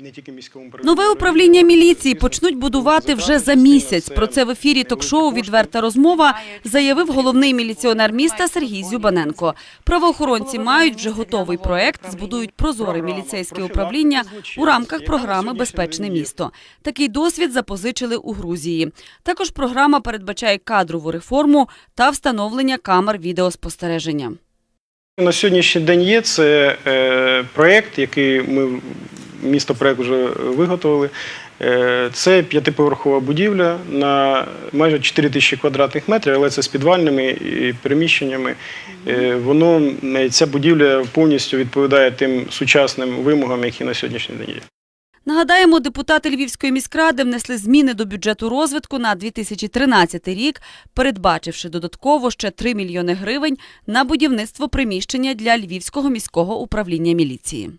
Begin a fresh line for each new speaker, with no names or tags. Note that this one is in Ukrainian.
не тільки міському.
Нове управління міліції почнуть будувати вже за місяць. Про це в ефірі ток-шоу Відверта розмова заявив головний міліціонер міста Сергій Зюбаненко. Правоохоронці мають вже готовий проект, збудують прозоре міліцейське управління у рамках програми Безпечне місто. Такий досвід запозичили у Грузії. Також програма передбачає кадрову реформу та встановлення камер відеоспостереження.
На сьогоднішній день є це е, проєкт, який ми місто проєкт вже виготовили. Е, це п'ятиповерхова будівля на майже 4 тисячі квадратних метрів, але це з підвальними і приміщеннями. Е, воно е, ця будівля повністю відповідає тим сучасним вимогам, які на сьогоднішній день є.
Нагадаємо, депутати Львівської міськради внесли зміни до бюджету розвитку на 2013 рік, передбачивши додатково ще 3 мільйони гривень на будівництво приміщення для Львівського міського управління міліції.